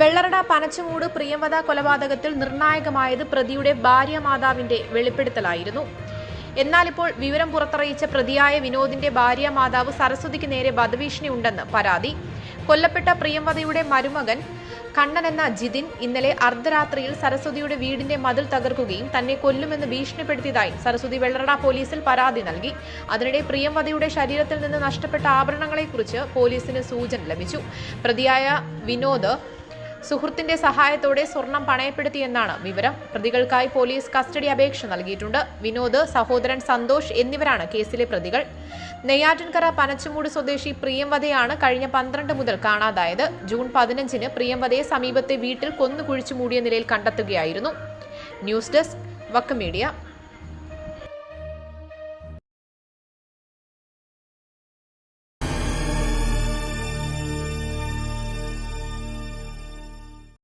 വെള്ളറട പനച്ചമൂട് പ്രിയംവദ കൊലപാതകത്തിൽ നിർണായകമായത് പ്രതിയുടെ ഭാര്യ മാതാവിന്റെ വെളിപ്പെടുത്തലായിരുന്നു. എന്നാൽ ഇപ്പോൾ വിവരം പുറത്തറിയിച്ച പ്രതിയായ വിനോദിന്റെ ഭാര്യ മാതാവ് സരസ്വതിക്ക് നേരെ വധഭീഷണി ഉണ്ടെന്ന് പരാതി. കൊല്ലപ്പെട്ട പ്രിയംവദയുടെ മരുമകൻ കണ്ണൻ എന്ന ജിതിൻ ഇന്നലെ അർദ്ധരാത്രിയിൽ സരസ്വതിയുടെ വീടിന്റെ മതിൽ തകർക്കുകയും തന്നെ കൊല്ലുമെന്ന് ഭീഷണിപ്പെടുത്തിയതായി സരസ്വതി വെള്ളറട പോലീസിൽ പരാതി നൽകി. അതിനിടെ പ്രിയംവതിയുടെ ശരീരത്തിൽ നിന്ന് നഷ്ടപ്പെട്ട ആഭരണങ്ങളെക്കുറിച്ച് പോലീസിന് സൂചന ലഭിച്ചു. പ്രതിയായ വിനോദ് സുഹൃത്തിന്റെ സഹായത്തോടെ സ്വർണം പണയപ്പെടുത്തിയെന്നാണ് വിവരം. പ്രതികൾക്കായി പോലീസ് കസ്റ്റഡി അപേക്ഷ നൽകിയിട്ടുണ്ട്. വിനോദ് സഹോദരൻ സന്തോഷ് എന്നിവരാണ് കേസിലെ പ്രതികൾ. നെയ്യാറ്റിൻകര പനച്ചുമൂട് സ്വദേശി പ്രിയംവതയാണ് കഴിഞ്ഞ പന്ത്രണ്ട് മുതൽ കാണാതായത്. ജൂൺ പതിനഞ്ചിന് പ്രിയംവതയെ സമീപത്തെ വീട്ടിൽ കൊന്നു കുഴിച്ചു മൂടിയ നിലയിൽ കണ്ടെത്തുകയായിരുന്നു. News desk Vakku Media.